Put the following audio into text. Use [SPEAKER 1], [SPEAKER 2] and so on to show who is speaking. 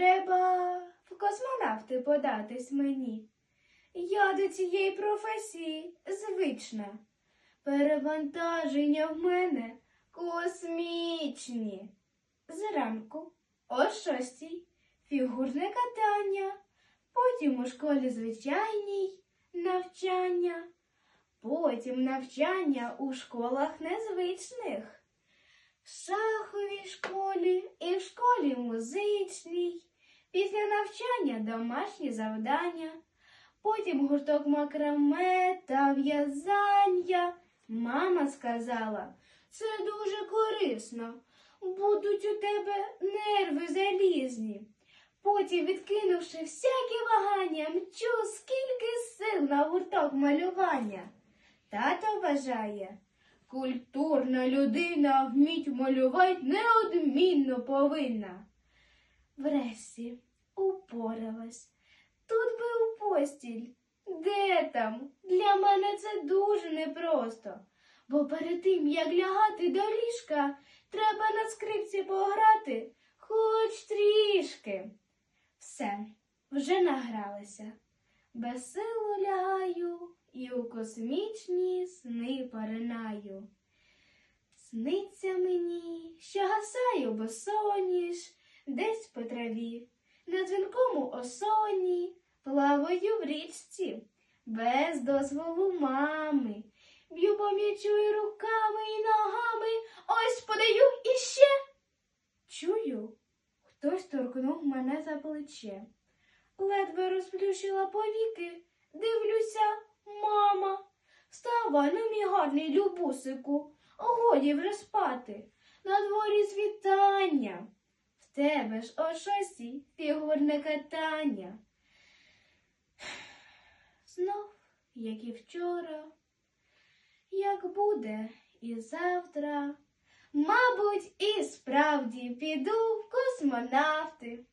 [SPEAKER 1] треба в космонавти податись мені. Я до цієї професії звична. Перевантаження в мене космічні. Зранку о шостій фігурне катання, потім у школі звичайній навчання, потім навчання у школах незвичних, в шаховій школі і в школі музичній, після навчання домашні завдання, потім гурток макраме та в'язання. Мама сказала, це дуже корисно. Будуть у тебе нерви залізні. Потім, відкинувши всякі вагання, мчу скільки сил на гурток малювання. Тато вважає, культурна людина вміть малювати неодмінно повинна. Врешті упоралась. Тут би у постіль. Де там? Для мене це дуже непросто. Бо перед тим, як лягати до ліжка, треба на скрипці пограти хоч трішки. Все, вже награлася. Силу лягаю і у космічні сни поринаю. Сниться мені, що гасаю босоніж десь по траві, на дзвінкому осоні плаваю в річці без дозволу мами. Б'ю по м'ячу і руками, і ногами, ось подаю іще. Чую, хтось торкнув мене за плече. Ледве розплющила повіки, дивлюся, мама. Вставай, ну, мій гарний любусику, годі вже спати. На дворі світання. Тебе ж о шостій фігурне катання. Знов, як і вчора, як буде і завтра, мабуть, і справді піду в космонавти.